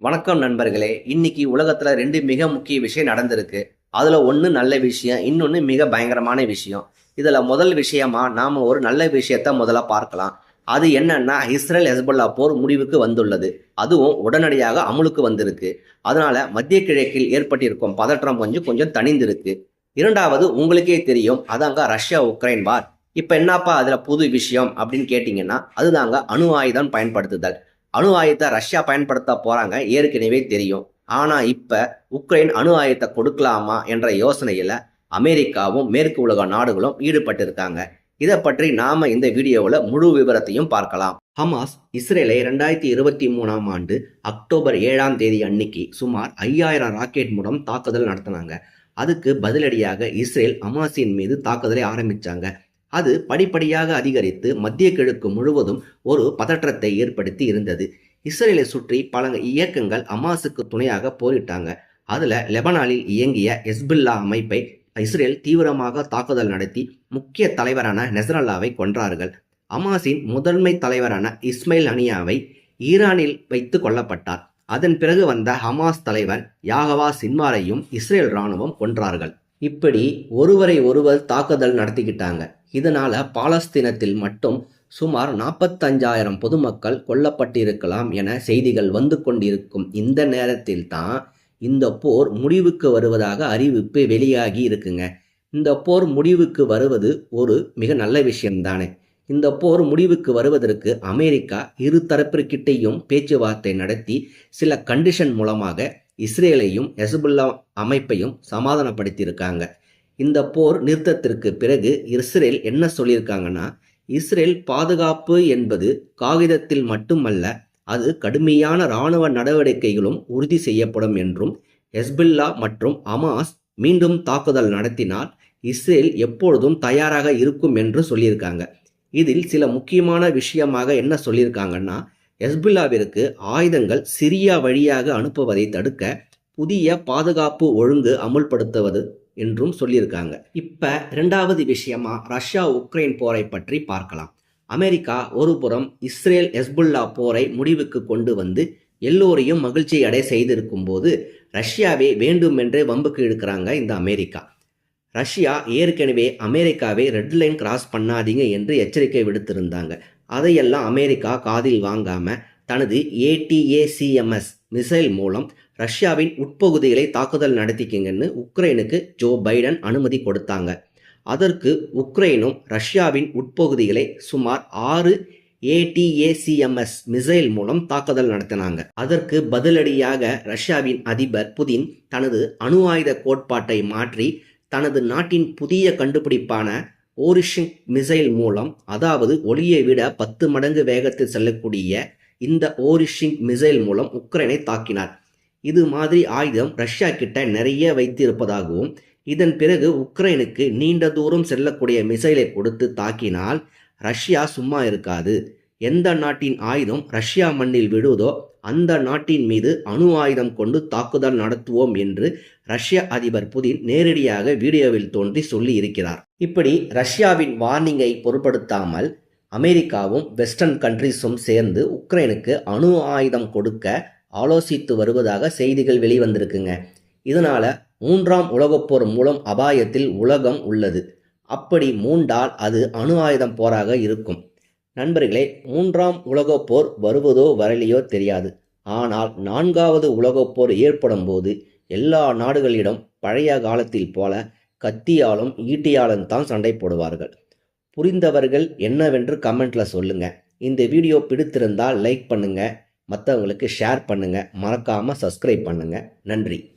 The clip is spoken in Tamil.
வணக்கம் நண்பர்களே. இன்னைக்கு உலகத்துல ரெண்டு மிக முக்கிய விஷயம் நடந்திருக்கு. அதுல ஒன்று நல்ல விஷயம் இன்னொன்று மிக பயங்கரமான விஷயம். இதுல முதல் விஷயமா நாம ஒரு நல்ல விஷயத்த முதல்ல பார்க்கலாம். அது என்னன்னா இஸ்ரேல் ஹெஸ்பல்லா போர் முடிவுக்கு வந்துள்ளது. அதுவும் உடனடியாக அமுலுக்கு வந்திருக்கு. அதனால மத்திய கிழக்கில் ஏற்பட்டிருக்கும் பதற்றம் கொஞ்சம் கொஞ்சம் தணிந்திருக்கு. இரண்டாவது உங்களுக்கே தெரியும் அதாங்க ரஷ்யா உக்ரைன் வார். இப்போ என்னப்பா அதில் புது விஷயம் அப்படின்னு கேட்டிங்கன்னா அதுதாங்க அணு ஆயுதம் பயன்படுத்துதல். அணு ஆயுதத்தை ரஷ்யா பயன்படுத்த போறாங்க. ஏற்கனவே தெரியும். ஆனா இப்ப உக்ரைன் அணு ஆயுதத்தை கொடுக்கலாமா என்ற யோசனையில அமெரிக்காவும் மேற்கு உலக நாடுகளும் ஈடுபட்டிருக்காங்க. இதை பற்றி நாம இந்த வீடியோவில் முழு விவரத்தையும் பார்க்கலாம். ஹமாஸ் இஸ்ரேலை ரெண்டாயிரத்தி இருபத்தி மூணாம் ஆண்டு அக்டோபர் ஏழாம் தேதி அன்னைக்கு சுமார் ஐயாயிரம் ராக்கெட் மூலம் தாக்குதல் நடத்தினாங்க. அதுக்கு பதிலடியாக இஸ்ரேல் ஹமாஸின் மீது தாக்குதலை ஆரம்பிச்சாங்க. அது படிப்படியாக அதிகரித்து மத்திய கிழக்கு முழுவதும் ஒரு பதற்றத்தை ஏற்படுத்தி இருந்தது. இஸ்ரேலை சுற்றி பல இயக்கங்கள் அமாசுக்கு துணையாக போரிட்டாங்க. அதுல லெபனானில் இயங்கிய எஸ்பில்லா அமைப்பை இஸ்ரேல் தீவிரமாக தாக்குதல் நடத்தி முக்கிய தலைவரான நெசரல்லாவை கொன்றார்கள். அமாஸின் முதன்மை தலைவரான இஸ்மைல் அனியாவை ஈரானில் வைத்து கொல்லப்பட்டார். அதன் பிறகு வந்த ஹமாஸ் தலைவர் யாகவா சின்மாரையும் இஸ்ரேல் இராணுவம் கொன்றார்கள். இப்படி ஒருவரை ஒருவர் தாக்குதல் நடத்திக்கிட்டாங்க. இதனால் பாலஸ்தீனத்தில் மட்டும் சுமார் நாற்பத்தஞ்சாயிரம் பொதுமக்கள் கொல்லப்பட்டிருக்கலாம் என செய்திகள் வந்து கொண்டிருக்கும் இந்த நேரத்தில் தான் இந்த போர் முடிவுக்கு வருவதாக அறிவிப்பு வெளியாகி இருக்குங்க. இந்த போர் முடிவுக்கு வருவது ஒரு மிக நல்ல விஷயம்தானே. இந்த போர் முடிவுக்கு வருவதற்கு அமெரிக்கா இரு தரப்பிற்கிட்டையும் பேச்சுவார்த்தை நடத்தி சில கண்டிஷன் மூலமாக இஸ்ரேலையும் ஹெசபுல்லா அமைப்பையும் சமாதானப்படுத்தியிருக்காங்க. இந்த போர் நிறுத்தத்திற்கு பிறகு இஸ்ரேல் என்ன சொல்லியிருக்காங்கன்னா இஸ்ரேல் பாதுகாப்பு என்பது காகிதத்தில் மட்டுமல்ல அது கடுமையான இராணுவ நடவடிக்கைகளும் உறுதி செய்யப்படும் என்றும் ஹெஸ்பில்லா மற்றும் அமாஸ் மீண்டும் தாக்குதல் நடத்தினால் இஸ்ரேல் எப்பொழுதும் தயாராக இருக்கும் என்று சொல்லியிருக்காங்க. இதில் சில முக்கியமான விஷயமாக என்ன சொல்லியிருக்காங்கன்னா ஹெஸ்புல்லாவிற்கு ஆயுதங்கள் சிரியா வழியாக அனுப்புவதை தடுக்க புதிய பாதுகாப்பு ஒழுங்கு அமுல்படுத்துவது என்றும் சொல்லியிருக்காங்க. இப்போ ரெண்டாவது விஷயமா ரஷ்யா உக்ரைன் போரை பற்றி பார்க்கலாம். அமெரிக்கா ஒருபுறம் இஸ்ரேல் ஹெஸ்புல்லா போரை முடிவுக்கு கொண்டு வந்து எல்லோரையும் மகிழ்ச்சி அடை செய்திருக்கும் போது ரஷ்யாவே வேண்டுமென்றே வம்புக்கு இழுக்கிறாங்க இந்த அமெரிக்கா. ரஷ்யா ஏற்கனவே அமெரிக்காவை ரெட் லைன் கிராஸ் பண்ணாதீங்க என்று எச்சரிக்கை விடுத்திருந்தாங்க. அதையெல்லாம் அமெரிக்கா காதில் வாங்காமல் தனது ஏடிஏசிஎம்எஸ் மிசைல் மூலம் ரஷ்யாவின் உட்பகுதிகளை தாக்குதல் நடத்திக்கிங்கன்னு உக்ரைனுக்கு ஜோ பைடன் அனுமதி கொடுத்தாங்க. அதற்கு உக்ரைனும் ரஷ்யாவின் உட்பகுதிகளை சுமார் ஆறு ஏடிஏசிஎம்எஸ் மிசைல் மூலம் தாக்குதல் நடத்தினாங்க. அதற்கு பதிலடியாக ரஷ்யாவின் அதிபர் புதின் தனது அணு ஆயுத கோட்பாட்டை மாற்றி தனது நாட்டின் புதிய கண்டுபிடிப்பான ஓரிஷிங் மிசைல் மூலம் அதாவது ஒளியை விட பத்து மடங்கு வேகத்தில் செல்லக்கூடிய இந்த ஓரிஷிங் மிசைல் மூலம் உக்ரைனை தாக்கினார். இது மாதிரி ஆயுதம் ரஷ்யா கிட்ட நிறைய வைத்திருப்பதாகவும் இதன் பிறகு உக்ரைனுக்கு நீண்ட தூரம் செல்லக்கூடிய மிசைலை கொடுத்து தாக்கினால் ரஷ்யா சும்மா இருக்காது. எந்த நாட்டின் ஆயுதம் ரஷ்யா மண்ணில் விடுவதோ அந்த நாட்டின் மீது அணு ஆயுதம் கொண்டு தாக்குதல் நடத்துவோம் என்று ரஷ்ய அதிபர் புதின் நேரடியாக வீடியோவில் தோன்றி சொல்லி இருக்கிறார் இப்படி ரஷ்யாவின் வார்னிங்கை பொருட்படுத்தாமல் அமெரிக்காவும் வெஸ்டர்ன் கண்ட்ரிஸும் சேர்ந்து உக்ரைனுக்கு அணு ஆயுதம் கொடுக்க ஆலோசித்து வருவதாக செய்திகள் வெளிவந்திருக்குங்க. இதனால மூன்றாம் உலகப்போர் மூலம் அபாயத்தில் உலகம் உள்ளது. அப்படி மூண்டால் அது அணு ஆயுதம் போராக இருக்கும். நண்பர்களே மூன்றாம் உலகப்போர் வருவதோ வரலையோ தெரியாது. ஆனால் நான்காவது உலகப்போர் ஏற்படும் போது எல்லா நாடுகளிடம் பழைய காலத்தில் போல கத்தியாலும் ஈட்டியாலும் தான் சண்டை போடுவார்கள். புரிந்தவர்கள் என்னவென்று கமெண்ட்ல சொல்லுங்க. இந்த வீடியோ பிடித்திருந்தால் லைக் பண்ணுங்க. மற்றவங்களுக்கு ஷேர் பண்ணுங்க. மறக்காம சப்ஸ்கிரைப் பண்ணுங்க. நன்றி.